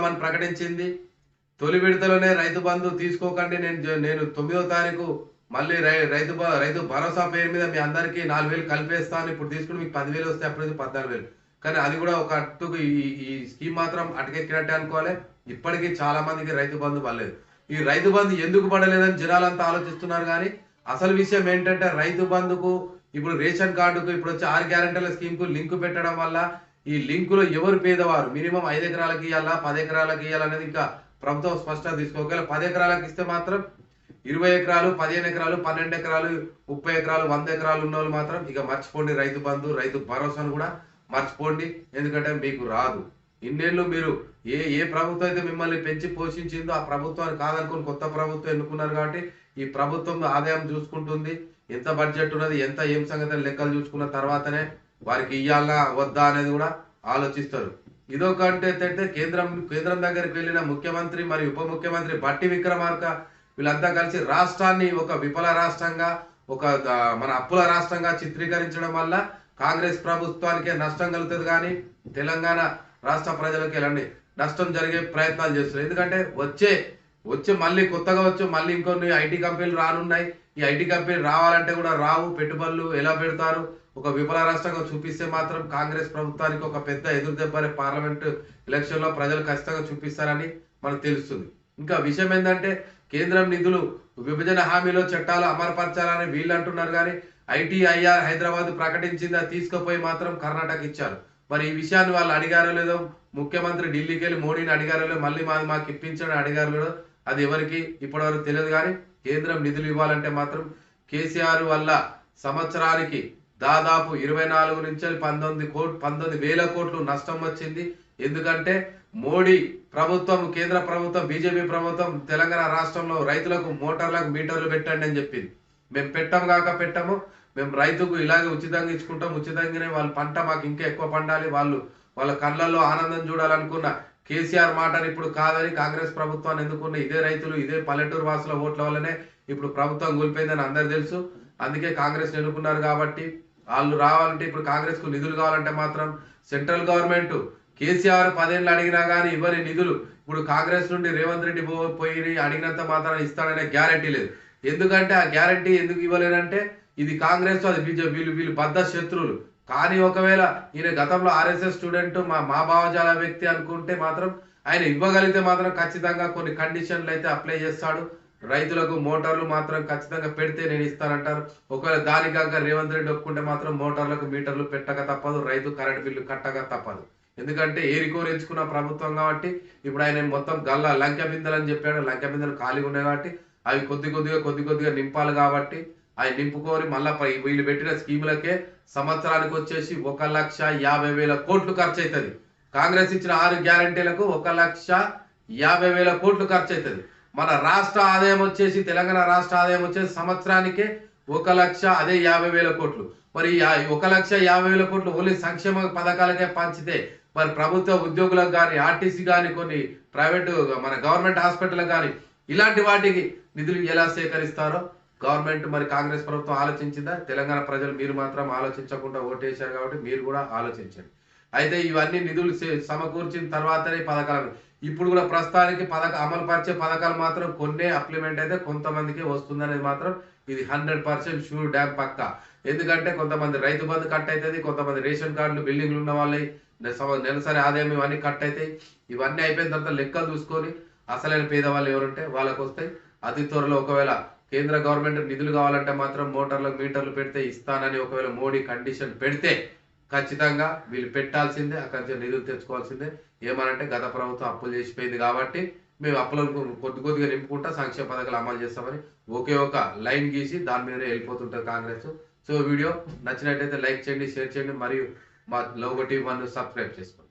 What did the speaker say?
ఇస్తామని ప్రకటించింది. తొలి విడతలోనే రైతు బంధు తీసుకోకండి. నేను నేను తొమ్మిదో తారీఖు మళ్ళీ రై రైతు బ- రైతు భరోసా పేరు మీద మీ అందరికీ నాలుగు వేలు కలిపేస్తాను. ఇప్పుడు తీసుకుని మీకు పదివేలు వస్తే అప్పుడు పద్నాలుగు వేలు. కానీ అది కూడా ఒక అట్టుకు ఈ ఈ స్కీమ్ మాత్రం అటకెక్కినట్టే అనుకోవాలి. ఇప్పటికీ చాలా మందికి రైతు బంధు పడలేదు. ఈ రైతు బంధు ఎందుకు పడలేదని జనాలంతా ఆలోచిస్తున్నారు కానీ అసలు విషయం ఏంటంటే రైతు బంధుకు ఇప్పుడు రేషన్ కార్డుకు ఇప్పుడు వచ్చి ఆరు గ్యారెంటీల స్కీమ్కు లింక్ పెట్టడం వల్ల ఈ లింకులో ఎవరు పేదవారు? మినిమం ఐదు ఎకరాలకి ఇవ్వాలా పది ఎకరాలకి ఇవ్వాలనేది ఇంకా ప్రభుత్వం స్పష్టంగా తీసుకోగల పది ఎకరాలకు ఇస్తే మాత్రం ఇరవై ఎకరాలు పదిహేను ఎకరాలు పన్నెండు ఎకరాలు ముప్పై ఎకరాలు వంద ఎకరాలు ఉన్న వాళ్ళు మాత్రం ఇక మర్చిపోండి రైతు బంధు రైతు భరోసాను కూడా మర్చిపోండి. ఎందుకంటే మీకు రాదు. ఇన్నేళ్ళు మీరు ఏ ఏ ప్రభుత్వం అయితే మిమ్మల్ని పెంచి పోషించిందో ఆ ప్రభుత్వాన్ని కాదనుకుని కొత్త ప్రభుత్వం ఎన్నుకున్నారు కాబట్టి ఈ ప్రభుత్వం ఆదాయం చూసుకుంటుంది. ఎంత బడ్జెట్ ఉన్నది ఎంత ఏం సంగతి లెక్కలు చూసుకున్న తర్వాతనే వారికి ఇయ్యాలా వద్దా అనేది కూడా ఆలోచిస్తారు. ఇదొకంటే ఏంటంటే కేంద్రం కేంద్రం దగ్గరికి వెళ్ళిన ముఖ్యమంత్రి మరియు ఉప ముఖ్యమంత్రి బట్టి విక్రమార్క వీళ్ళంతా కలిసి రాష్ట్రాన్ని ఒక విఫల రాష్ట్రంగా ఒక మన అప్పుల రాష్ట్రంగా చిత్రీకరించడం వల్ల కాంగ్రెస్ ప్రభుత్వానికే నష్టం కలుగుతుంది కానీ తెలంగాణ రాష్ట్ర ప్రజలకు ఎలాంటి నష్టం జరిగే ప్రయత్నాలు చేస్తున్నారు. ఎందుకంటే వచ్చే వచ్చే మళ్ళీ కొత్తగా వచ్చి మళ్ళీ ఇంకొన్ని ఐటీ కంపెనీలు రానున్నాయి. ఈ ఐటీ కంపెనీలు రావాలంటే కూడా రావు పెట్టుబడులు ఎలా పెడతారు? ఒక విఫల రాష్ట్రంగా చూపిస్తే మాత్రం కాంగ్రెస్ ప్రభుత్వానికి ఒక పెద్ద ఎదురు దెబ్బని పార్లమెంట్ ఎలక్షన్లో ప్రజలు ఖచ్చితంగా చూపిస్తారని మనకు తెలుస్తుంది. ఇంకా విషయం ఏంటంటే కేంద్రం నిధులు విభజన హామీలో చట్టాలు అమలుపరచాలని వీళ్ళు అంటున్నారు కానీ ఐటీఐఆర్ హైదరాబాద్ ప్రకటించిందా తీసుకుపోయి మాత్రం కర్ణాటక ఇచ్చారు. మరి ఈ విషయాన్ని వాళ్ళు అడిగారో లేదో ముఖ్యమంత్రి ఢిల్లీకి వెళ్ళి మోడీని అడిగారో లేదో మళ్ళీ మాది మాకు ఇప్పించడం అడిగారు లేదో అది ఎవరికి? ఇప్పటివరకు తెలియదు కానీ కేంద్రం నిధులు ఇవ్వాలంటే మాత్రం కేసీఆర్ వల్ల సంవత్సరానికి దాదాపు ఇరవై నాలుగు నుంచి పంతొమ్మిది కోట్ పంతొమ్మిది వేల కోట్లు నష్టం వచ్చింది. ఎందుకంటే మోడీ ప్రభుత్వం కేంద్ర ప్రభుత్వం బీజేపీ ప్రభుత్వం తెలంగాణ రాష్ట్రంలో రైతులకు మోటార్లకు మీటర్లు పెట్టండి అని చెప్పింది. మేము పెట్టం కాక పెట్టము. మేము రైతుకు ఇలాగే ఉచితంగా ఇచ్చుకుంటాం. ఉచితంగానే వాళ్ళ పంట మాకు ఇంకా ఎక్కువ పండాలి. వాళ్ళు వాళ్ళ కళ్ళల్లో ఆనందం చూడాలనుకున్న కేసీఆర్ మాటని ఇప్పుడు కాదని కాంగ్రెస్ ప్రభుత్వాన్ని ఎందుకున్న ఇదే రైతులు ఇదే పల్లెటూరు వాసుల ఓట్ల వల్లనే ఇప్పుడు ప్రభుత్వం కూలిపోయిందని అందరు తెలుసు. అందుకే కాంగ్రెస్ ఎన్నుకున్నారు కాబట్టి వాళ్ళు రావాలంటే ఇప్పుడు కాంగ్రెస్కు నిధులు కావాలంటే మాత్రం సెంట్రల్ గవర్నమెంట్ కేసీఆర్ పదేళ్ళు అడిగినా కానీ ఇవ్వని నిధులు ఇప్పుడు కాంగ్రెస్ నుండి రేవంత్ రెడ్డి పో- పోయి అడిగినంత మాత్రం ఇస్తాడనే గ్యారంటీ లేదు. ఎందుకంటే ఆ గ్యారంటీ ఎందుకు ఇవ్వలేదంటే ఇది కాంగ్రెస్ అది బీజేపీ వీళ్ళు వీళ్ళు బద్ద శత్రువులు. కానీ ఒకవేళ ఈయన గతంలో ఆర్ఎస్ఎస్ స్టూడెంట్ మా మా భావజాల వ్యక్తి అనుకుంటే మాత్రం ఆయన ఇవ్వగలిగితే మాత్రం ఖచ్చితంగా కొన్ని కండిషన్లు అయితే అప్లై చేస్తాడు. రైతులకు మోటార్లు మాత్రం ఖచ్చితంగా పెడితే నేను ఇస్తానంటారు. ఒకవేళ దానికాక రేవంత్ రెడ్డి ఒప్పుకుంటే మాత్రం మోటార్లకు మీటర్లు పెట్టక తప్పదు. రైతు కరెంట్ బిల్లు కట్టక తప్పదు. ఎందుకంటే ఏరికోరించుకున్న ప్రభుత్వం కాబట్టి ఇప్పుడు ఆయన మొత్తం గల్లా లంక బిందెలు అని చెప్పాడు. లంక బిందెలు ఖాళీగా ఉన్నాయి కాబట్టి అవి కొద్ది కొద్దిగా కొద్ది కొద్దిగా నింపాలి కాబట్టి అవి నింపుకొని మళ్ళా వీళ్ళు పెట్టిన స్కీములకే సంవత్సరానికి వచ్చేసి ఒక లక్ష యాభై వేల కోట్లు ఖర్చు అవుతుంది కాంగ్రెస్ ఇచ్చిన ఆరు గ్యారంటీలకు ఒక లక్ష యాభై వేల కోట్లు ఖర్చు అవుతుంది మన రాష్ట్ర ఆదాయం వచ్చేసి తెలంగాణ రాష్ట్ర ఆదాయం వచ్చేసి సంవత్సరానికే ఒక లక్ష అదే యాభై వేల కోట్లు. మరి ఒక లక్ష యాభై వేల కోట్లు ఓన్లీ సంక్షేమ పథకాలకే పంచితే మరి ప్రభుత్వ ఉద్యోగులకు కానీ ఆర్టీసీ కానీ కొన్ని ప్రైవేటు మన గవర్నమెంట్ హాస్పిటల్ కానీ ఇలాంటి వాటికి నిధులు ఎలా సేకరిస్తారో గవర్నమెంట్ మరి కాంగ్రెస్ ప్రభుత్వం ఆలోచించిందా? తెలంగాణ ప్రజలు మీరు మాత్రం ఆలోచించకుండా ఓటేశారు కాబట్టి మీరు కూడా ఆలోచించండి. అయితే ఇవన్నీ నిధులు సమకూర్చిన తర్వాతనే పథకాలు. ఇప్పుడు కూడా ప్రస్తుతానికి పథక అమలు పరిచే పథకాలు మాత్రం కొన్నే అప్లిమెంట్ అయితే కొంతమందికి వస్తుందనేది మాత్రం ఇది హండ్రెడ్ పర్సెంట్ షూర్ డ్యామ్ పక్క. ఎందుకంటే కొంతమంది రైతు బంధు కట్ అవుతుంది కొంతమంది రేషన్ కార్డులు బిల్డింగ్లు ఉన్న వాళ్ళే నెలసరి ఆదాయం ఇవన్నీ కట్ అవుతాయి ఇవన్నీ అయిపోయిన తర్వాత లెక్కలు చూసుకొని అసలైన పేదవాళ్ళు ఎవరుంటే వాళ్ళకు వస్తాయి అతి త్వరలో ఒకవేళ కేంద్ర గవర్నమెంట్ నిధులు కావాలంటే మాత్రం మోటార్లకు మీటర్లు పెడితే ఇస్తానని ఒకవేళ మోడీ కండిషన్ పెడితే ఖచ్చితంగా వీళ్ళు పెట్టాల్సిందే అక్కడి నుంచి నిధులు తెచ్చుకోవాల్సిందే. ఏమనంటే గత ప్రభుత్వం అప్పులు చేసిపోయింది కాబట్టి మేము అప్పులను కొద్ది కొద్దిగా నింపుకుంటా సంక్షేమ పథకాలు అమలు చేస్తామని ఒకే ఒక లైన్ గీసి దాని మీదనే వెళ్ళిపోతుంటారు కాంగ్రెస్. సో వీడియో నచ్చినట్టయితే లైక్ చేయండి షేర్ చేయండి మరియు మా లోగో టీవీ వన్ సబ్స్క్రైబ్ చేసుకోండి.